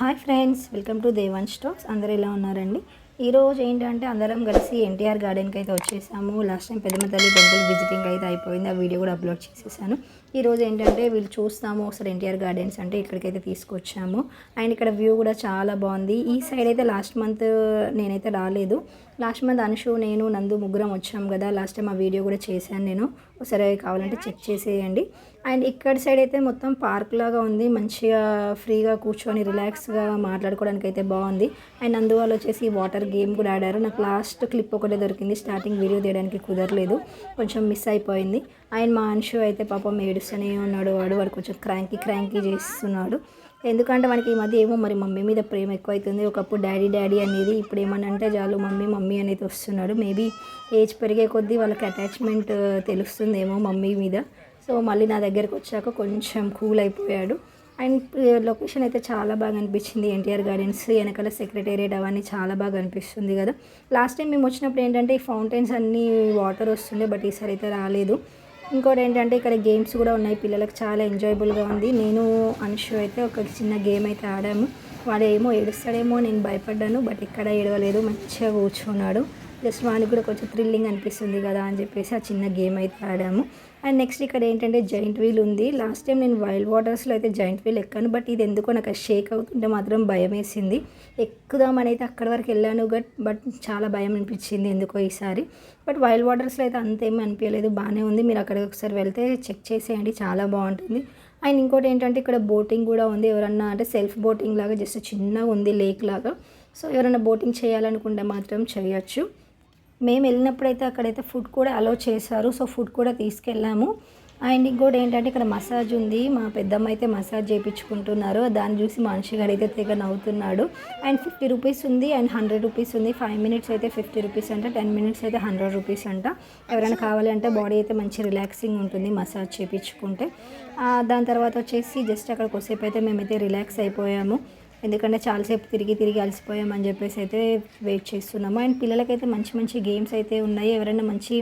Hi friends welcome to Devan stacks. అందరూ ఎలా ఉన్నారండి? ఈరోజు ఏంటంటే అందరం కలిసి ఎన్టీఆర్ గార్డెన్కి అయితే వచ్చేసాము. లాస్ట్ టైం పెద్దమ్మ తల్లి టెంపుల్ విజిటింగ్ అయితే అయిపోయింది. ఆ వీడియో కూడా అప్లోడ్ చేసేసాను. ఈరోజు ఏంటంటే వీళ్ళు చూస్తాము. ఒకసారి ఎన్టీఆర్ గార్డెన్స్ అంటే ఇక్కడికైతే తీసుకొచ్చాము. అండ్ ఇక్కడ వ్యూ కూడా చాలా బాగుంది. ఈ సైడ్ అయితే లాస్ట్ మంత్ నేనైతే రాలేదు. లాస్ట్ మంత్ అనుషు నేను నందు ముగ్గురం వచ్చాము కదా. లాస్ట్ టైం ఆ వీడియో కూడా చేశాను నేను. ఒకసారి కావాలంటే చెక్ చేసేయండి. అండ్ ఇక్కడ సైడ్ అయితే మొత్తం పార్క్ లాగా ఉంది. మంచిగా ఫ్రీగా కూర్చొని రిలాక్స్గా మాట్లాడుకోవడానికి అయితే బాగుంది. అండ్ అందువల్ల వచ్చేసి వాటర్ గేమ్ కూడా ఆడారు. నాకు లాస్ట్ క్లిప్ ఒకటే దొరికింది. స్టార్టింగ్ వీడియో తీయడానికి కుదరలేదు. కొంచెం మిస్ అయిపోయింది. అండ్ మా అంశు అయితే పాపం ఏడుస్తూనే ఉన్నాడు. వాడు వాడు కొంచెం క్రాంకీ క్రాంకీ చేస్తున్నాడు. ఎందుకంటే మనకి ఈ మధ్య ఏమో మరి మమ్మీ మీద ప్రేమ ఎక్కువ అవుతుంది ఒకప్పుడు డాడీ డాడీ అనేది ఇప్పుడు ఏమనంటే చాలు మమ్మీ మమ్మీ అనేది వస్తున్నాడు. మేబీ ఏజ్ పెరిగే కొద్దీ వాళ్ళకి అటాచ్మెంట్ తెలుస్తుందేమో మమ్మీ మీద. సో మళ్ళీ నా దగ్గరకు వచ్చాక కొంచెం కూల్ అయిపోయాడు. అండ్ లొకేషన్ అయితే చాలా బాగా అనిపించింది. ఎన్టీఆర్ గార్డెన్స్ వెనకాల సెక్రటేరియట్ అవన్నీ చాలా బాగా అనిపిస్తుంది కదా. లాస్ట్ టైం మేము వచ్చినప్పుడు ఏంటంటే ఈ ఫౌంటైన్స్ అన్నీ వాటర్ వస్తుండే బట్ ఈసారి అయితే రాలేదు. ఇంకోటి ఏంటంటే ఇక్కడ గేమ్స్ కూడా ఉన్నాయి. పిల్లలకు చాలా ఎంజాయబుల్గా ఉంది. నేను అనుషు అయితే ఒక చిన్న గేమ్ అయితే ఆడాము. వాడు ఏమో ఏడుస్తాడేమో నేను భయపడ్డాను బట్ ఇక్కడ ఏడవలేదు. మంచిగా కూర్చున్నాడు. జస్ట్ వానికి కూడా కొంచెం థ్రిల్లింగ్ అనిపిస్తుంది కదా అని చెప్పేసి ఆ చిన్న గేమ్ అయితే ఆడాము. అండ్ నెక్స్ట్ ఇక్కడ ఏంటంటే జాయింట్ వీల్ ఉంది. లాస్ట్ టైం నేను వైల్డ్ వాటర్స్లో అయితే జాయింట్ వీల్ ఎక్కాను బట్ ఇది ఎందుకో నాకు షేక్ అవుతుంటే మాత్రం భయం వేసింది. ఎక్కుదామని అయితే అక్కడి వరకు వెళ్ళాను బట్ బట్ చాలా భయం అనిపించింది ఎందుకో ఈసారి. బట్ వైల్డ్ వాటర్స్లో అయితే అంతేమీ అనిపించలేదు బాగానే ఉంది. మీరు అక్కడికి ఒకసారి వెళ్తే చెక్ చేసేయండి చాలా బాగుంటుంది. అండ్ ఇంకోటి ఏంటంటే ఇక్కడ బోటింగ్ కూడా ఉంది. ఎవరన్నా అంటే సెల్ఫ్ బోటింగ్ లాగా జస్ట్ చిన్నగా ఉంది లేక్ లాగా. సో ఎవరైనా బోటింగ్ చేయాలనుకుంటే మాత్రం చేయొచ్చు. మేము వెళ్ళినప్పుడైతే అక్కడైతే ఫుడ్ కూడా అలో చేశారు. సో ఫుడ్ కూడా తీసుకెళ్ళాము. అండ్ ఇంకోటి ఏంటంటే ఇక్కడ మసాజ్ ఉంది. మా పెద్దమ్మ అయితే మసాజ్ చేయించుకుంటున్నారు దాన్ని చూసి మనిషి గారు అయితే తెగ నవ్వుతున్నాడు. అండ్ ఫిఫ్టీ రూపీస్ ఉంది అండ్ హండ్రెడ్ రూపీస్ ఉంది. ఫైవ్ మినిట్స్ అయితే ఫిఫ్టీ రూపీస్ అంట. టెన్ మినిట్స్ అయితే హండ్రెడ్ రూపీస్ అంట. ఎవరైనా కావాలంటే బాడీ అయితే మంచి రిలాక్సింగ్ ఉంటుంది మసాజ్ చేయించుకుంటే దాని తర్వాత వచ్చేసి జస్ట్ అక్కడ కొద్దిసేపు అయితే మేమైతే రిలాక్స్ అయిపోయాము. ఎందుకంటే చాలాసేపు తిరిగి తిరిగి అలసిపోయామని చెప్పేసి అయితే వెయిట్ చేస్తున్నాము. అండ్ పిల్లలకైతే మంచి మంచి గేమ్స్ అయితే ఉన్నాయి. ఎవరైనా మంచి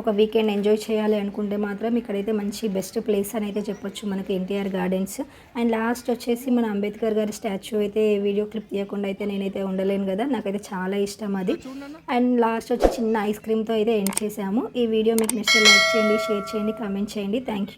ఒక వీకెండ్ ఎంజాయ్ చేయాలి అనుకుంటే మాత్రం ఇక్కడైతే మంచి బెస్ట్ ప్లేస్ అని అయితే చెప్పొచ్చు మనకి ఎన్టీఆర్ గార్డెన్స్ అండ్ లాస్ట్ వచ్చేసి మన అంబేద్కర్ గారి స్టాచ్యూ అయితే వీడియో క్లిప్ తీయకుండా అయితే నేనైతే ఉండలేను కదా. నాకైతే చాలా ఇష్టం అది. అండ్ లాస్ట్ వచ్చి చిన్న ఐస్ క్రీమ్తో అయితే ఎండ్ చేసాము ఈ వీడియో మీకు నెక్స్ట్ లైక్ చేయండి షేర్ చేయండి కామెంట్ చేయండి. Thank you